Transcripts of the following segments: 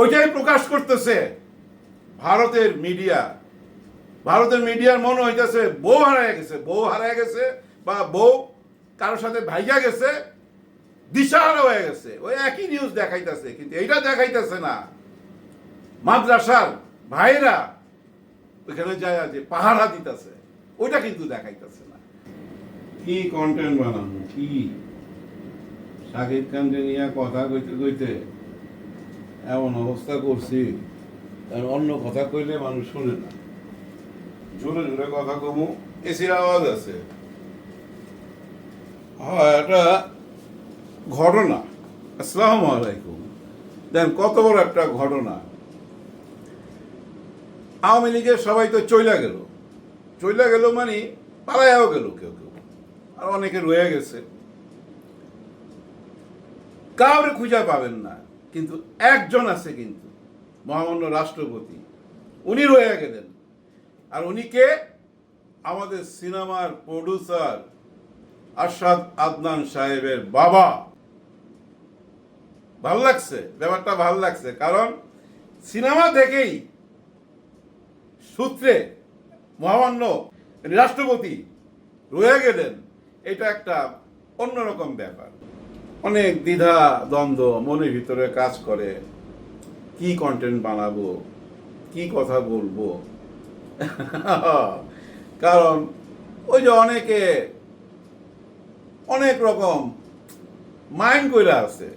ওইটাই প্রকাশ করতেছে। ভারতের মিডিয়া। ভারতের মিডিয়ার মনে হইতেছে, বউ হারায় গেছে। বউ হারায় গেছে বা বউ কারোর সাথে ভাইয়া গেছে, দিশাহারা হয়ে গেছে। ওই একই নিউজ দেখাইতেছে, কিন্তু এইটা দেখাইতেছে না। মাদ্রাসার ভাইরা ওইখানে যায় যে পাহারা দিতেছে, ওইটা কিন্তু দেখাইতেছে না। কি কন্টেন্ট বানানো? কি? শাকিব খানকে নিয়ে কথা কইতে কইতে এমন অবস্থা করছি অন্য কথা কইলে মানুষ শুনে না। জোরে জোরে কথা কমু এসির আওয়াজ আছে। হয় এটা ঘটনা। আসসালাম আলাইকুম। দেন, কত বড় একটা ঘটনা। আওয়ামী লীগের সবাই তো চইলা গেল। চইলা গেল মানে পালায়াও গেল কেউ কেউ। আর অনেকে রয়ে গেছে। কাউরে খুঁজে পাবেন না। কিন্তু একজন আছে কিন্তু, মহামান্য রাষ্ট্রপতি। উনি রয়ে গেলেন। আর উনিকে আমাদের সিনেমার প্রডিউসার আরশাদ আদনান সাহেবের বাবা। ভালো লাগছে? ব্যাপারটা ভালো লাগছে। কারণ সিনেমা থেকেই সূত্রে মহামান্য রাষ্ট্রপতি রয়ে গেলেন। এটা একটা অন্যরকম ব্যাপার। অনেক দ্বিধা, দ্বন্দ্ব মনের ভিতরে কাজ করে। কি কন্টেন্ট বানাবো? কি কথা বলব? কারণ ওই যে অনেকে, অনেক রকম মাইন্ড কইরা আছে।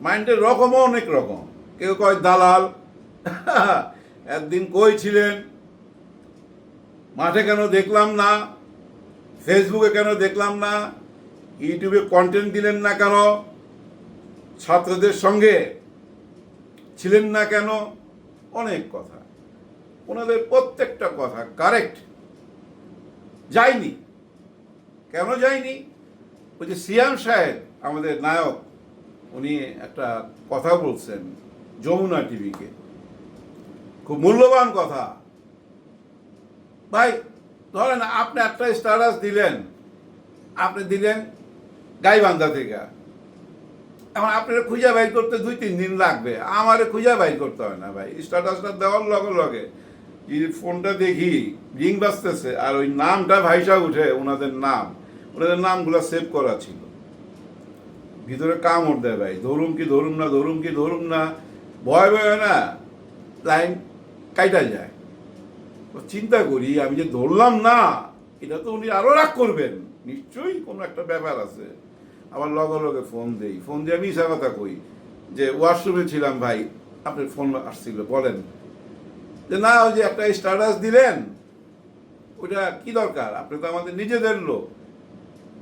মাইন্ডের রকমও অনেক রকম। কেউ কয় দালাল, একদিন কই ছিলেন? মাঠে কেন দেখলাম না? ফেসবুকে কেন দেখলাম না? ইউটিউবে কন্টেন্ট দিলেন না কেন? ছাত্রদের সঙ্গে ছিলেন না কেন? অনেক কথা। ওনাদের প্রত্যেকটা কথা কারেক্ট যায়নি। কেন যায়নি? ওই যে সিয়াম সাহেব, আমাদের নায়ক, উনি একটা কথা বলছেন যমুনা টিভিকে। খুব মূল্যবান কথা। ভাই, ধরেন আপনি একটা স্ট্যাটাস দিলেন। আপনি দিলেন গাইবান্ধা থেকে। এখন আপনার খুঁজে বাইর করতে দুই, তিন দিন লাগবে। আমারে খুঁজে বাইর করতে হয় না ভাই। স্ট্যাটাসটা দেওয়ার লগে লগে ফোনটা দেখি, রিং বাজতেছে, আর ওই নামটা ভাইসা উঠে ওনাদের নাম। ওনাদের নামগুলো সেভ করা ছিল। ভিতরে কামড় দেয় ভাই। ধরুম কি ধরুম না, ধরুম কি ধরুম না, ভয় ভয় না। লাইন কাইটা যায়। চিন্তা করি, আমি যে ধরলাম না, এটা তো উনি আরও রাগ করবেন। নিশ্চয়ই কোনো একটা ব্যাপার আছে। আবার লগে লগে ফোন দেই। ফোন দিয়ে আমি ইসা কথা কই যে ওয়াশরুমে ছিলাম ভাই, আপনি ফোন আসছিল, বলেন। যে, না, ওই যে একটা স্ট্যাটাস দিলেন ওটা কি দরকার? আপনি তো আমাদের নিজেদের লোক।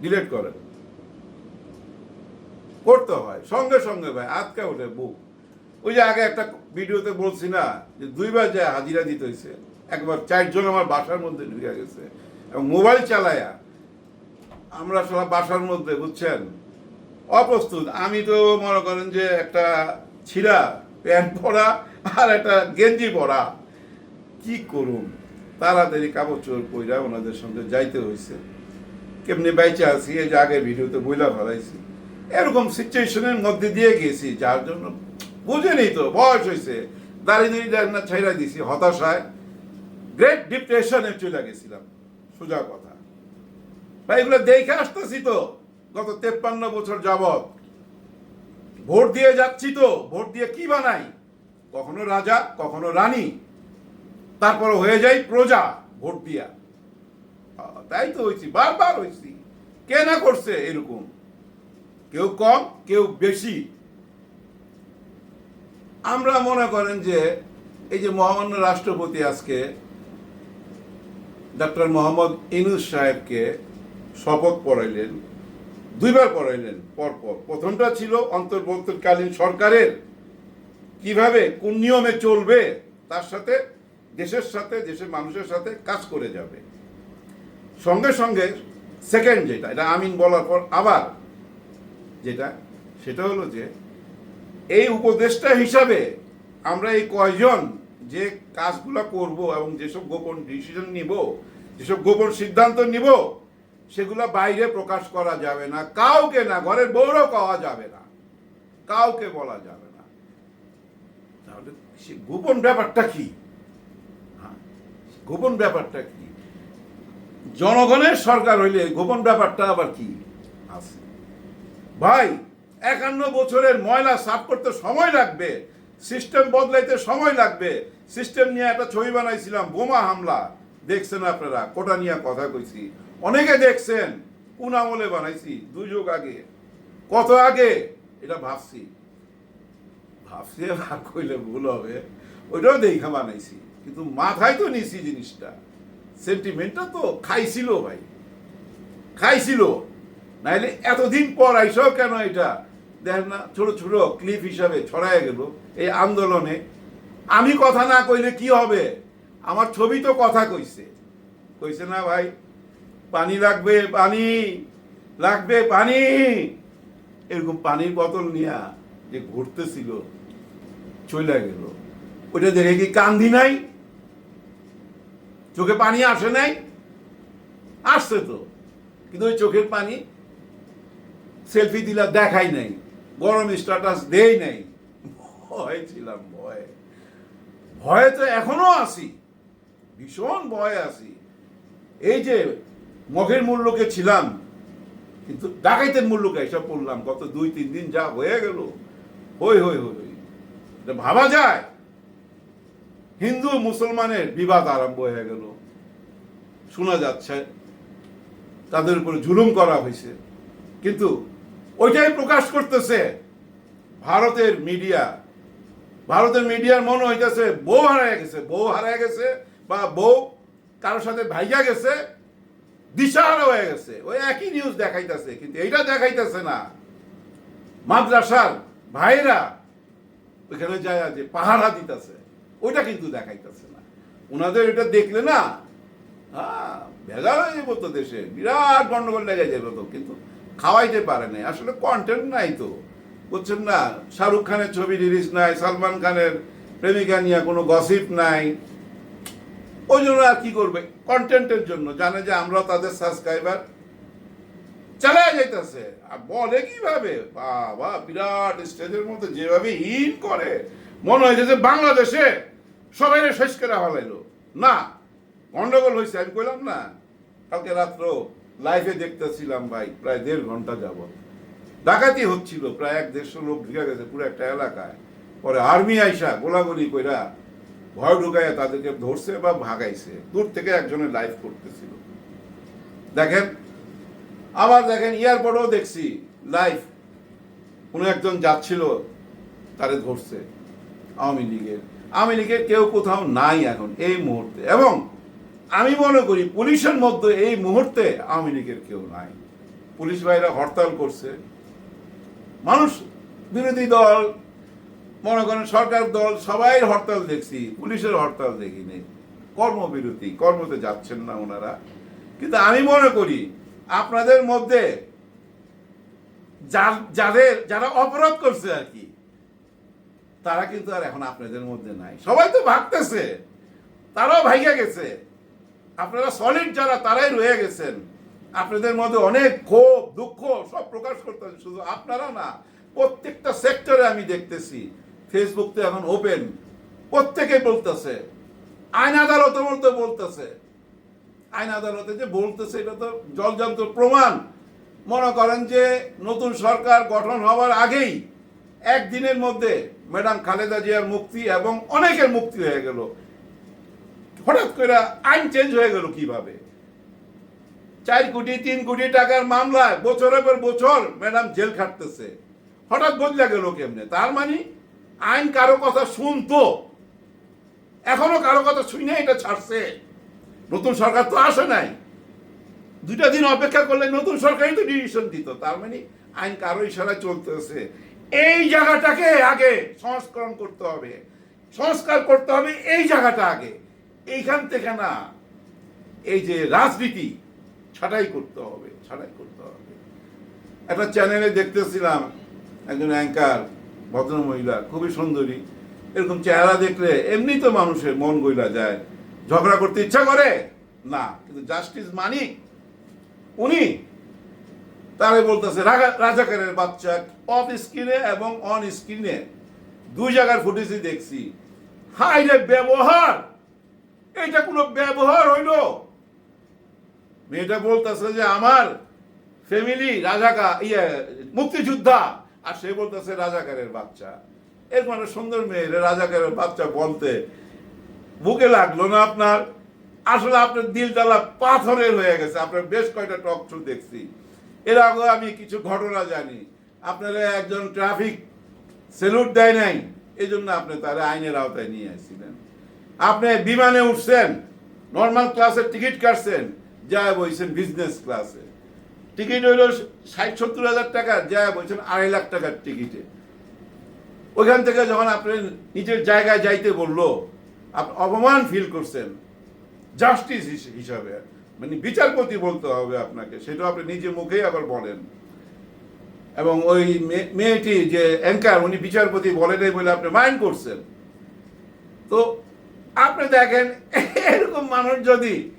ডিলেট করেন। করতে হয়। সঙ্গে সঙ্গে ভাই আজকে ওঠে বুক। ওই যে আগে একটা ভিডিওতে বলছি না, যে দুইবার যায় হাজিরা দিতে হয়েছে একবার চারজন আমার বাসার মধ্যে ঢুকে গেছে এবং মোবাইল চালায়া আমরা সব বাসার মধ্যে, বুঝছেন? অপ্রস্তুত। আমি তো মনে করেন যে একটা ছিঁড়া, প্যান্ট পরা আর একটা গেঞ্জি পরা। কি করুন তাড়াতাড়ি কাপড় চোর পইরা ওনাদের সঙ্গে যাইতে হয়েছে কেমনি বাইচে আছি, এই যে আগের ভিডিওতে বইলা ফেলাইছি। এরকম সিচুয়েশনের মধ্যে দিয়ে গেছি, যার জন্য বুঝেনি তো, বয়স হয়েছে দাঁড়িয়ে দাঁড়িয়ে না ছাইরা দিছি, হতাশায়। গ্রেট ডিপ্রেশনে চলে গেছিলাম। সোজা কথা। ভাই, এগুলো দেখে আসতেছি তো। গত তেপ্পান্ন বছর যাবৎ। ভোট দিয়ে যাচ্ছি তো, ভোট দিয়ে কি বানাই? কখনো রাজা, কখনো রানী। তারপর হয়ে যাই প্রজা, ভোট দিয়া। তাই তো হয়েছি, বারবার হয়েছি। কে না করছে এরকম? কেউ কম, কেউ বেশি। আমরা মনে করেন যে, এই যে মহামান্য রাষ্ট্রপতি আজকে ডক্টর মোহাম্মদ ইনুস সাহেবকে শপথ পড়াইলেন, দুইবার পড়াইলেন, পরপর। প্রথমটা ছিল অন্তর্বর্তীকালীন সরকারের, কীভাবে, কোন নিয়মে চলবে, তার সাথে দেশের সাথে, দেশের মানুষের সাথে কাজ করে যাবে। সঙ্গে সঙ্গে সেকেন্ড যেটা, এটা আমিন বলার পর আবার যেটা, সেটা হলো যে, এই উপদেষ্টা হিসাবে আমরা এই কয়জন যে কাজগুলো করব এবং যেসব গোপন ডিসিশন নিব, যেসব গোপন সিদ্ধান্ত নিব সেগুলো বাইরে প্রকাশ করা যাবে না কাউকে না ঘরের বউরও পাওয়া যাবে না কাউকে বলা যাবে না। তাহলে সে গোপন ব্যাপারটা কি? হ্যাঁ, গোপন ব্যাপারটা কি? জনগণের সরকার হইলে গোপন ব্যাপারটা আবার কি? আছে। ভাই একান্ন বছরের ময়লা সাফ করতে সময় লাগবে সিস্টেম বদলাইতে সময় লাগবে। সিস্টেম নিয়ে একটা ছবি বানাইছিলাম বোমা হামলা। দেখছেন আপনারা কোটা নিয়ে কথা কইছি। অনেকে দেখছেন, কোন আমলে বানাইছি, দুই যুগ আগে। কত আগে? এটা ভাবছি। ভাবছি আর কইলে ভুল হবে। ওইটাও দেখা বানাইছি। কিন্তু মাথায় তো নিছি জিনিসটা। সেন্টিমেন্টটা তো খাইছিল ভাই। খাইছিল। নাইলে এতদিন পর আইসাও কেন এটা? দেখেন না, ছোট ছোট ক্লিপ হিসাবে ছড়ায় গেল এই আন্দোলনে। আমি কথা না কইলে কি হবে? আমার ছবি তো কথা কইছে। কইছে না ভাই পানি লাগবে পানি লাগবে পানি। এরকম পানির বোতল নিয়া যে ঘুরতেছিল চলে গেল। ওটা দেখে কি কান্দি নাই? চোখে পানি আসে নাই? আসছে তো, কিন্তু ওই চোখের পানি সেলফি দিলা দেখাই নাই, গরম স্ট্যাটাস দেই নাই। ভয় ছিলাম, ভয়। ভয়ে তো এখনও আছি, ভীষণ ভয়ে আছি। এই যে মগের মূল্যকে ছিলাম, কিন্তু ডাকাইতের মূল্যকে এসব পড়লাম গত দুই, তিন দিন যা হয়ে গেল, হই হই হই ভাবা যায়। হিন্দু মুসলমানের বিবাদ আরম্ভ হয়ে গেল। শোনা যাচ্ছে তাদের উপরে জুলুম করা হয়েছে। কিন্তু ওইটাই প্রকাশ করতেছে ভারতের মিডিয়া। ভারতের মিডিয়ার মনে হইতেছে বউ হারায় গেছে, বউ হারায় গেছে বা বউ কারোর সাথে ভাইয়া গেছে দিশাহারা হয়ে গেছে। ওই একই নিউজ দেখাইতেছে, কিন্তু এইটা দেখাইতেছে না। মাদ্রাসার ভাইরা ওইখানে যায় যে পাহারা দিতেছে, ওইটা কিন্তু দেখাইতেছে না। ওনাদের এটা দেখলে না হ্যাঁ ভেজাল হয়ে যাব তো দেশে, বিরাট গন্ডগোল লেগে যাবে তো, কিন্তু খাওয়াইতে পারে নাই। আসলে কন্টেন্ট নাই তো। বুঝছেন না? শাহরুখ খানের ছবি রিলিজ নাই, সালমান খানের প্রেমিকা নিয়ে কোনো গসিপ নাই। ওই জন্য আর কি করবে? কন্টেন্টের জন্য। জানে যে আমরা তাদের সাবস্ক্রাইবার চালায় যাইতেছে। আর বলে কীভাবে? বাবা, বিরাট স্টেজের মধ্যে যেভাবে হিন করে, মনে হয়েছে যে বাংলাদেশে সবাই শেষ করে হলাইলো। না, গন্ডগোল হয়েছে আমি কইলাম না। কালকে রাত্র লাইভে দেখতেছিলাম ভাই, প্রায় দেড় ঘণ্টা যাব ডাকাতি হচ্ছিল, প্রায় এক দেড়শো লোক ঢুকে গেছে পুরো একটা এলাকায়। পরে আর্মি আইসা, গোলাগুলি কইরা ভয় ঢুকাইয়া তাদেরকে ধরছে বা ভাগাইছে। দূর থেকে একজনের লাইভ করতেছিল। দেখেন, আবার দেখেন, এয়ারপোর্টেও দেখছি লাইভ কোনো একজন যাচ্ছিল, তারে ধরছে আওয়ামী লীগের। আওয়ামী লীগের কেউ কোথাও নাই এখন এই মুহূর্তে। এবং আমি মনে করি পুলিশের মধ্যে এই মুহূর্তে আওয়ামী লীগের কেউ নাই। পুলিশ ভাইরা হরতাল করছে। মানুষ বিরোধী দল মনে করেন সরকার দল, সবাই হরতাল দেখছি, পুলিশের হরতাল দেখিনি। কর্মবিরতি, কর্মতে যাচ্ছেন না ওনারা। কিন্তু আমি মনে করি, আপনাদের মধ্যে যাদের, যারা অপরাধ করছে আর কি, তারা কিন্তু আর এখন আপনাদের মধ্যে নাই। সবাই তো ভাগতেছে, তারাও ভাইগা গেছে। আপনারা সলিড যারা, তারাই রয়ে গেছেন। আপনাদের মধ্যে অনেক ক্ষোভ, দুঃখ সব প্রকাশ করতেছে, শুধু আপনারা না, প্রত্যেকটা সেক্টরে আমি দেখতেছি। ফেসবুক তো এখন ওপেন প্রত্যেকে বলতেছে। আইন আদালত বলতে বলতেছে। আইন আদালতে যে বলতেছে, এটা তো জলযন্ত্র প্রমাণ। মনে করেন যে নতুন সরকার গঠন হওয়ার আগেই একদিনের মধ্যে ম্যাডাম খালেদা জিয়ার মুক্তি এবং অনেকের মুক্তি হয়ে গেল। হঠাৎ করে আইন চেঞ্জ হয়ে গেল কীভাবে? চার কোটি, তিন কোটি টাকার মামলায় বছরের পর বছর ম্যাডাম জেল খাটতেছে। হঠাৎ বদলে গেল কেমনে? তার মানে আইন কারও কথা শুনতো। এখনও কারও কথা শুনে এটা ছাড়ছে। নতুন সরকার তো আসে নাই। দুইটা দিন অপেক্ষা করলে নতুন সরকারই তো ডিসিশন দিত। তার মানে আইন কারও ইশারায় চলতেছে। এই জায়গাটাকে আগে সংস্করণ করতে হবে। সংস্কার করতে হবে এই জায়গাটা আগে। এইখান থেকে না, এই যে রাজনীতি, ছাটাই করতে হবে, ছাটাই করতে হবে। একটা চ্যানেলে দেখতেছিলাম একজন অ্যাঙ্কার ভদ্রমহিলা খুবই সুন্দরী, এরকম চেহারা দেখলে এমনি তো মানুষের মন গইলা যায়। ঝগড়া করতে ইচ্ছা করে? না, কিন্তু জাস্টিস মানি উনি তারে বলতেছে রাজাকারের বাচ্চা, অফ স্ক্রিনে এবং অন স্ক্রিনে দুই জায়গার ফুটেজই দেখছি। হাই রে ব্যবহার! এটা কোনো ব্যবহার হইল? মেয়েটা বলতেছে যে, আমার ফ্যামিলি রাজাকা ইয়ে মুক্তিযোদ্ধা আর সে বলতেছে রাজাকারের বাচ্চা। এর মানে সুন্দর মেয়ে রাজাকারের বাচ্চা বলতে, বুকে লাগল না আপনার? আসলে আপনার দিলটালা পাথরের হয়ে গেছে। আপনার বেশ কয়টা টক শো দেখছি। এর আগে আমি কিছু ঘটনা জানি। আপনারা একজন ট্রাফিক সেলুট দেয় নাই। এই জন্য আপনি তারা আইনের আওতায় নিয়ে আসছিলেন। আপনি বিমানে উঠছেন, নর্মাল ক্লাসের টিকিট কাটছেন যা বইছেন বিজনেস ক্লাসে টিকিট হইল ষাট, সত্তর হাজার টাকা, যা বলছেন আড়াই লাখ টাকার টিকিটে। ওইখান থেকে যখন আপনি নিজের জায়গায় যাইতে বলল, আপনি অপমান ফিল করছেন। জাস্টিস হিসাবে। মানে বিচারপতি বলতে হবে আপনাকে, সেটা আপনি নিজে মুখেই আবার বলেন। এবং ওই মেয়েটি যে অ্যাঙ্কার উনি বিচারপতি বলেন বলে আপনি মাইন্ড করছেন। তো আপনি দেখেন, এরকম মানুষ যদি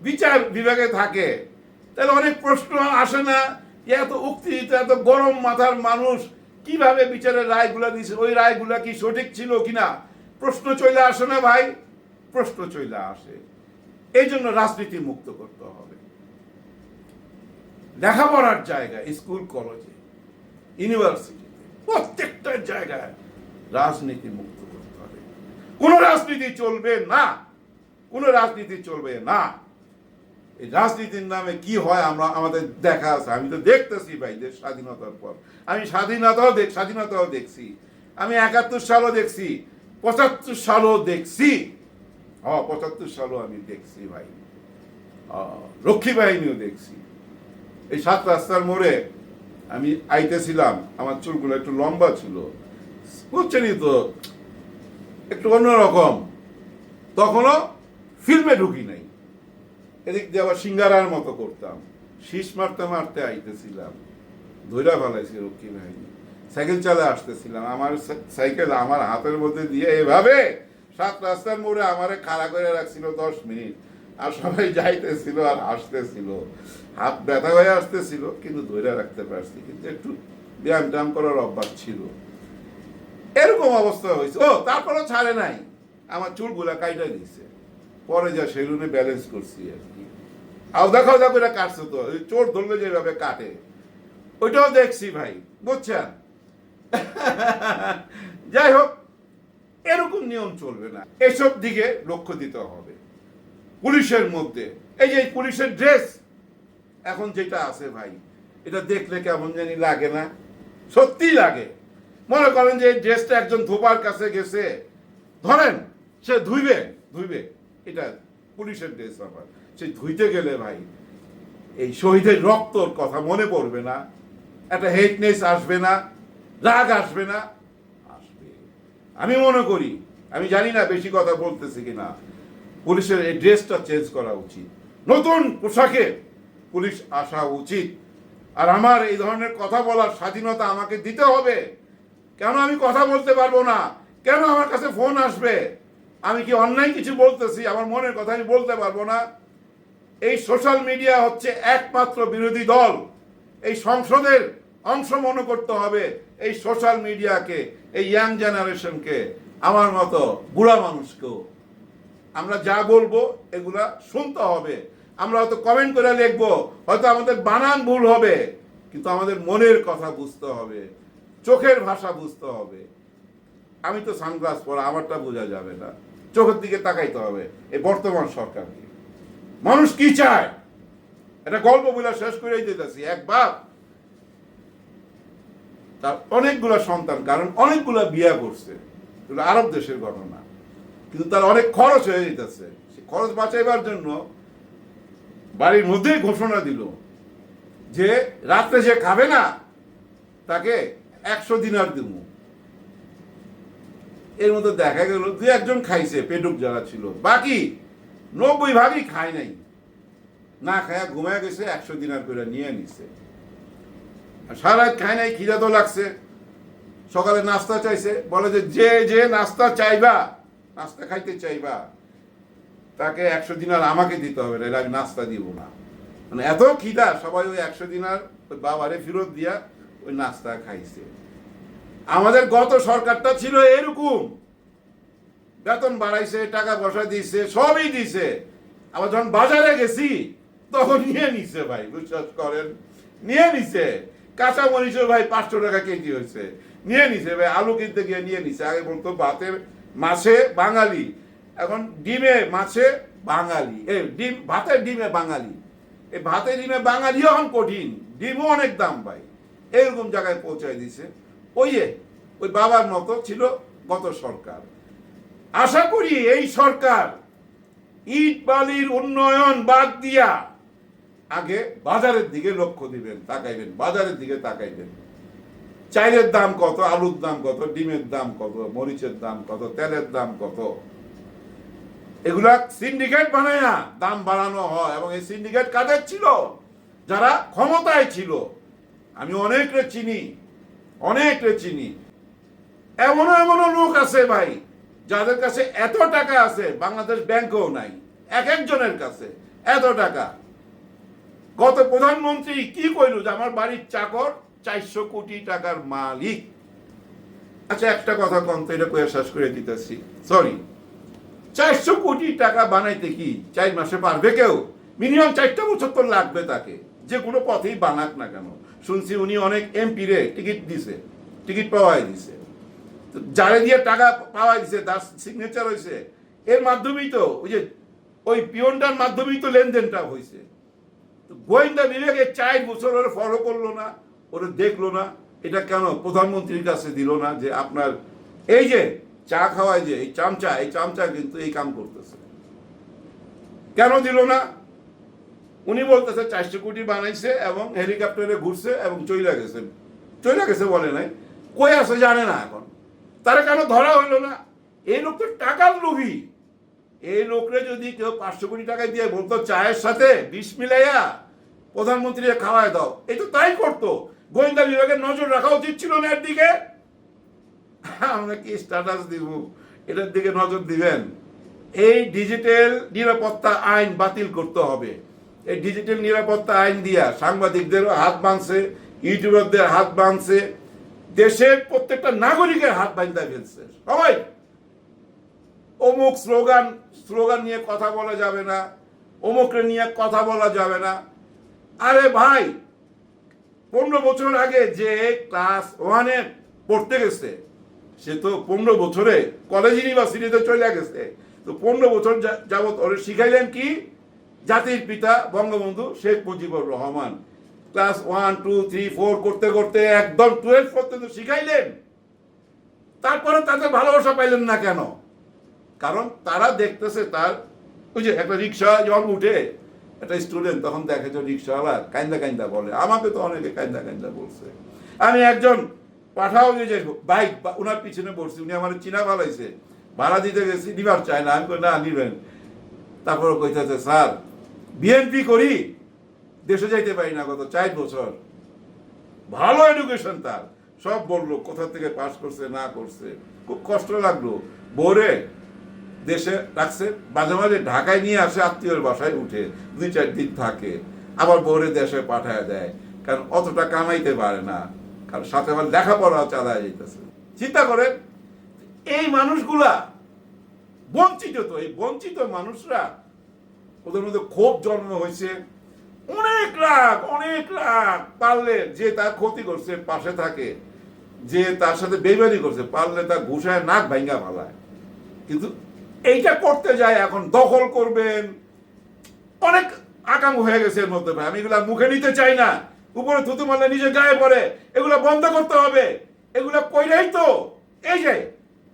বিচার বিভাগে থাকে তাহলে অনেক প্রশ্ন আসে না এত উক্তি এত গরম মাথার মানুষ কীভাবে বিচারের রায়গুলা দিছে ওই রায়গুলা কি সঠিক ছিল কিনা? প্রশ্ন চলে আসে না ভাই? প্রশ্ন চলে আসে। এই জন্য রাজনীতি মুক্ত করতে হবে। লেখাপড়ার জায়গা, স্কুল, কলেজে, ইউনিভার্সিটিতে, প্রত্যেকটা জায়গায় রাজনীতি মুক্ত করতে হবে। কোনো রাজনীতি চলবে না। কোনো রাজনীতি চলবে না। এই রাজনীতির নামে কি হয় আমরা আমাদের দেখা আছে। আমি তো দেখতেছি ভাই, দেশ স্বাধীনতার পর। আমি স্বাধীনতাও দেখ, স্বাধীনতাও দেখছি। আমি একাত্তর সালও দেখছি, পঁচাত্তর সালও দেখছি। হ, পঁচাত্তর সালও আমি দেখছি ভাই। রক্ষী বাহিনীও দেখছি। এই সাত রাস্তার মোড়ে আমি আইতেছিলাম, আমার চুলগুলো একটু লম্বা ছিল। বুঝছেনই তো একটু অন্যরকম। তখনও ফিল্মে ঢুকি নাই। এদিক দিয়ে আবার সিঙ্গারার মতো করতাম। শীষ মারতে মারতে আইতেছিলাম। ধৈরা ফেলাইছি রক্ষী বাহিনী। সাইকেল চালে আসতেছিলাম। আমার সাইকেল আমার হাতের মধ্যে দিয়ে এভাবে সাত রাস্তার মোড়ে আমারে খাড়া করে রাখছিল দশ মিনিট। আর সবাই যাইতেছিল আর আসতেছিল হাত ব্যথা হয়ে আসতেছিল, কিন্তু ধৈরা রাখতে পারছি। কিন্তু একটু ব্যায়াম ট্যায়াম করার অভ্যাস ছিল। এরকম অবস্থা হয়েছে। ও, তারপরও ছাড়ে নাই। আমার চুলগুলা কাইটা দিছে পরে যা সেলুনে ব্যালেন্স করছি আর আওদা খাওদা করে কাটছে তো চোর ধরলে যেভাবে কাটে। ওইটাও দেখছি ভাই, বুঝছেন? যাই হোক, এরকম নিয়ম চলবে না। এসব দিকে লক্ষ্য দিতে হবে। পুলিশের মধ্যে। এই যে পুলিশের ড্রেস, এখন যেটা আছে ভাই, এটা দেখলে কেমন জানি লাগে না। সত্যি লাগে। মনে করেন যে ড্রেসটা একজন ধোপার কাছে গেছে, ধরেন, সে ধুইবে ধুইবে। এটা পুলিশের ড্রেস আবার সে ধুইতে গেলে ভাই, এই শহীদের রক্তর কথা মনে পড়বে না, একটা হেটনেস আসবে না, রাগ আসবে না, আসবে। আমি মনে করি, আমি জানি না বেশি কথা বলতেছি কিনা, পুলিশের এই ড্রেসটা চেঞ্জ করা উচিত। নতুন পোশাকে পুলিশ আসা উচিত। আর আমার এই ধরনের কথা বলার স্বাধীনতা আমাকে দিতে হবে। কেন আমি কথা বলতে পারব না? কেন আমার কাছে ফোন আসবে? আমি কি অন্যায় কিছু বলতেছি? আমার মনের কথা আমি বলতে পারব না? এই সোশ্যাল মিডিয়া হচ্ছে একমাত্র বিরোধী দল। এই সংসদের অংশ মনে করতে হবে এই সোশ্যাল মিডিয়াকে, এই ইয়াং জেনারেশনকে, আমার মতো বুড়া মানুষকেও। আমরা যা বলব, এগুলা শুনতে হবে। আমরা হয়তো কমেন্ট করে লিখব, হয়তো আমাদের বানান ভুল হবে, কিন্তু আমাদের মনের কথা বুঝতে হবে, চোখের ভাষা বুঝতে হবে। আমি তো সানগ্লাস পরা, আমারটা বোঝা যাবে না। চোখের দিকে তাকাইতে হবে, এই বর্তমান সরকারকে। মানুষ কি চায়? এটা গল্প বলে শেষ করেই দিতেছি এক বাপ তার অনেকগুলা সন্তান, কারণ অনেকগুলা বিয়া করছে। আরব দেশের ঘটনা। কিন্তু তার অনেক খরচ হয়ে যেতেছে। সে খরচ বাঁচাইবার জন্য বাড়ির মধ্যেই ঘোষণা দিল যে রাত্রে যে খাবে না, তাকে একশো দিনার দেব এর মধ্যে দেখা গেল দু একজন খাইছে, পেটুক যারা ছিল। বাকি নব্বই ভাগই খায় নাই। না খায়া ঘুমায় গেছে, একশো দিনার করে নিয়ে নিছে। আর সারা খায় নাই, খিদা তো লাগছে। সকালে নাস্তা চাইছে, বলে যে যে যে নাস্তা চাইবা, নাস্তা খাইতে চাইবা, তাকে একশো দিনার আমাকে দিতে হবে না নাস্তা দিব না। মানে এত খিদা, সবাই ওই একশো দিনার ওই বাবারে ফেরত দিয়া ওই নাস্তা খাইছে। আমাদের গত সরকারটা ছিল এরকম। বেতন বাড়াইছে, টাকা পয়সা দিছে, সবই দিছে। আবার যখন বাজারে গেছি, তখন নিয়ে নিছে ভাই, বিশ্বাস করেন, নিয়ে নিছে। কাঁচা মরিচের ভাই পাঁচশো টাকা কেজি হয়েছে। নিয়ে নিছে ভাই, আলু কিনতে গিয়ে নিয়ে নিছে। আগে বলতো ভাতের মাছে বাঙালি, এখন ডিমে মাছে বাঙালি। এ, ডিম ভাতের ডিমে বাঙালি। এই ভাতের ডিমে বাঙালিও এখন কঠিন, ডিমও অনেক দাম ভাই। এরকম জায়গায় পৌঁছায় দিছে। ওই ওই বাবার মতো ছিল গত সরকার। আশা করি এই সরকার ইট বালির উন্নয়ন বাদ দিয়া আগে বাজারের দিকে লক্ষ্য দিবেন, তাকাইবেন, বাজারের দিকে তাকাইবেন। চাইলের দাম কত, আলুর দাম কত, ডিমের দাম কত, মরিচের দাম কত, তেলের দাম কত? এগুলা সিন্ডিকেট বানায় দাম বাড়ানো হয়। এবং এই সিন্ডিকেট কাদের ছিল? যারা ক্ষমতায় ছিল। আমি অনেকরে চিনি অনেকরে চিনি। এমনও এমনও লোক আছে ভাই। যাদের কাছে এত টাকা আছে, বাংলাদেশ ব্যাংকেও নাই, এক একজনের কাছে এত টাকা। গত প্রধানমন্ত্রী কি কইল যে আমার বাড়ির চাকর চারশো কোটি টাকার মালিক? আচ্ছা একটা কথা কম তো, এটা শেষ করে দিতেছি। সরি চারশো কোটি টাকা বানাইতে কি চার মাসে পারবে কেউ? মিনিমাম চারটা বছর তো লাগবে তাকে। যে কোনো পথেই বানাক না কেন। শুনছি উনি অনেক এমপি রে টিকিট দিছে, টিকিট পাওয়াই দিছে। যারে দিয়ে টাকা পাওয়াই দিছে, তার সিগনেচার হয়েছে এর মাধ্যমেই তো, ওই যে, ওই পিয়নটার মাধ্যমেই তো লেনদেনটা হয়েছে গোয়েন্দা বিভাগে চার বছর ওরা ফলো করল না, ওরা দেখল না। এটা কেন প্রধানমন্ত্রীর কাছে দিল না যে আপনার, এই যে, চা খাওয়ায় যে, এই চামচা এই চামচা কিন্তু এই কাম করতেছে। কেন দিল না? উনি বলতেছে, চারশো কোটি বানাইছে এবং হেলিকপ্টারে ঘুরছে এবং চইলা গেছে। চইলা গেছে বলে নাই। কই আছে জানে না এখন। তারা কেন ধরা হইল না। এই লোক তো টাকার লোভী। এই লোকরে যদি কেউ পাঁচশো কোটি টাকা দিয়ে বলতো চায়ের সাথে বিষ মিলাইয়া প্রধানমন্ত্রী খাওয়ায় দাও এই তো তাই করতো। গোয়েন্দা বিভাগের নজর রাখা উচিত ছিল না এর দিকে। আমরা কি স্ট্যাটাস দিব? এটার দিকে নজর দিবেন। এই ডিজিটাল নিরাপত্তা আইন বাতিল করতে হবে। এই ডিজিটাল নিরাপত্তা আইন দিয়া সাংবাদিকদেরও হাত বাঁধছে, ইউটিউবারদের হাত বাঁধছে দেশের প্রত্যেকটা নাগরিকের হাত বাঁধতে ফেলছে। সবাই। অমুক স্লোগান স্লোগান নিয়ে কথা বলা যাবে না, অমুককে নিয়ে কথা বলা যাবে না। আরে ভাই, পনেরো বছর আগে যে ক্লাস ওয়ানে পড়তে গেছে, সে তো পনেরো বছরে কলেজ ইউনিভার্সিটিতে চলে গেছে। তো পনেরো বছর যা- যাবত ওরে শিখাইলেন কি? জাতির পিতা Bangabandhu Sheikh Mujibur Rahman. Class one two three four করতে করতে একদম টুয়েলভ পর্যন্ত শিখাইলেন। তারপরে তাদের ভালোবাসা পাইলেন না কেন? কারণ তারা দেখতেছে তার, ওই যে একটা রিক্সা যখন উঠে, একটা স্টুডেন্ট তখন দেখে যে রিক্সাওয়ালা কাইন্দা কাইন্দা বলে। আমাকে তো অনেকে কাইন্দা কাইন্দা বলছে। আমি একজন পাঠাও যে বাইক ওনার পিছনে বসছি, উনি আমার চিনা ভালাইছে ভাড়া দিতে গেছি, নিবার চায় না। আমি না, নিবেন। তারপরে কইতেছে, স্যার বিএনপি করি দেশে যাইতে পারি না গত চার বছর। ভালো এডুকেশন তার। সব বলল, কোথা থেকে পাস করছে, না করছে। খুব কষ্ট লাগল। বোরে দেশে রাখছে। মাঝে মাঝে ঢাকায় নিয়ে আসে, আত্মীয়র বাসায় উঠে। দুই চার দিন থাকে। আবার বোরে দেশে পাঠায় দেয়। কারণ অতটা কামাইতে পারে না। কারণ সাথে আবার লেখাপড়া চালায় যেতেছে। চিন্তা করে এই মানুষগুলা বঞ্চিত তো। এই বঞ্চিত মানুষরা ওদের মধ্যে ক্ষোভ জন্ম হয়েছে। অনেক রাগ অনেক রাগ। পারলে যে তার ক্ষতি করছে, পাশে থাকে। যে তার সাথে বেমানি করছে, পারলে তার ঘুষায় নাক ভাঙ্গা ফালায় কিন্তু এইটা করতে যায়, এখন দখল করবেন। অনেক আকাম হয়ে গেছে এর মধ্যে আমি এগুলা মুখে নিতে চাই না। উপরে থুতু মারলে নিজে গায়ে পড়ে। এগুলা বন্ধ করতে হবে। এগুলা কইরাই তো। এই যে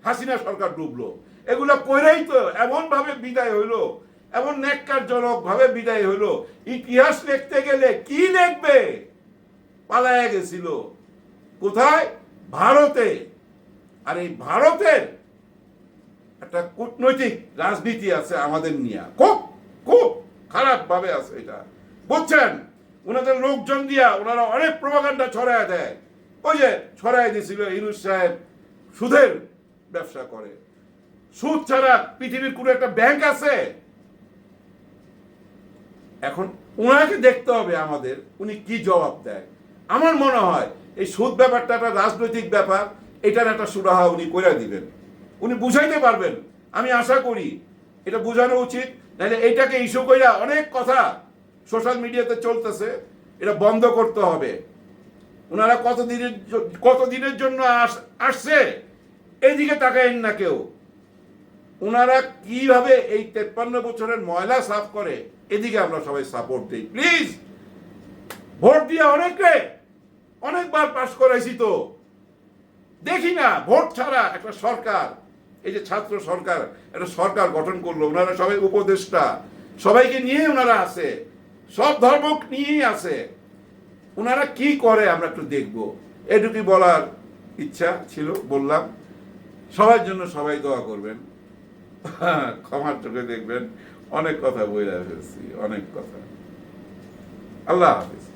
হাসিনা সরকার ডুবলো। এগুলা কইরাই তো। এমন ভাবে বিদায় হইল। এমন ন্যাক্কারজনক ভাবে বিদায় হইল ইতিহাস লিখতে গেলে কি লিখবে পালায়া গেছিল। কোথায়? ভারতে। আর এই ভারতের একটা কূটনৈতিক রাজনীতি আছে আমাদের নিয়ে। খুব খুব খারাপ ভাবে আছে এটা। বুঝছেন? ওনাদের লোকজন দিয়া ওনারা অনেক প্রভাকাণ্ডা ছড়ায় দেয়। ওই যে ছড়ায় দিয়েছিল ইনুস সাহেব, সুদের ব্যবসা করে। সুদ ছাড়া পৃথিবীর কোনো একটা ব্যাংক আছে? এখন ওনাকে দেখতে হবে আমাদের, উনি কি জবাব দেয়। আমার মনে হয় এই সুদ ব্যাপারটা একটা রাজনৈতিক ব্যাপার, এটার একটা সুরাহা উনি করে দিবেন। উনি বুঝাইতে পারবেন, আমি আশা করি। এটা বোঝানো উচিত, নাহলে এইটাকে ইস্যু কইরা অনেক কথা সোশ্যাল মিডিয়াতে চলতেছে, এটা বন্ধ করতে হবে। ওনারা কতদিনের কতদিনের জন্য আস- আসছে? এইদিকে তাকায়েন না কেউ। ওনারা কীভাবে এই তেপ্পান্ন বছরের ময়লা সাফ করে? এদিকে আমরা সবাই সাপোর্ট দিই। প্লিজ ভোট দিয়ে অনেকে অনেকবার পাশ করাইছি তো। দেখি না, ভোট ছাড়া একটা সরকার, এই যে ছাত্র সরকার, একটা সরকার গঠন করল ওনারা সবাই উপদেষ্টা, সবাইকে নিয়ে ওনারা আছে, সব ধর্ম নিয়েই আছে। ওনারা কি করে আমরা একটু দেখব। এটুকুই বলার ইচ্ছা ছিল, বললাম। সবার জন্য সবাই দোয়া করবেন। ক্ষমার চোখে দেখবেন অনেক কথা বই ফেলছি অনেক কথা। আল্লাহ হাফিজ।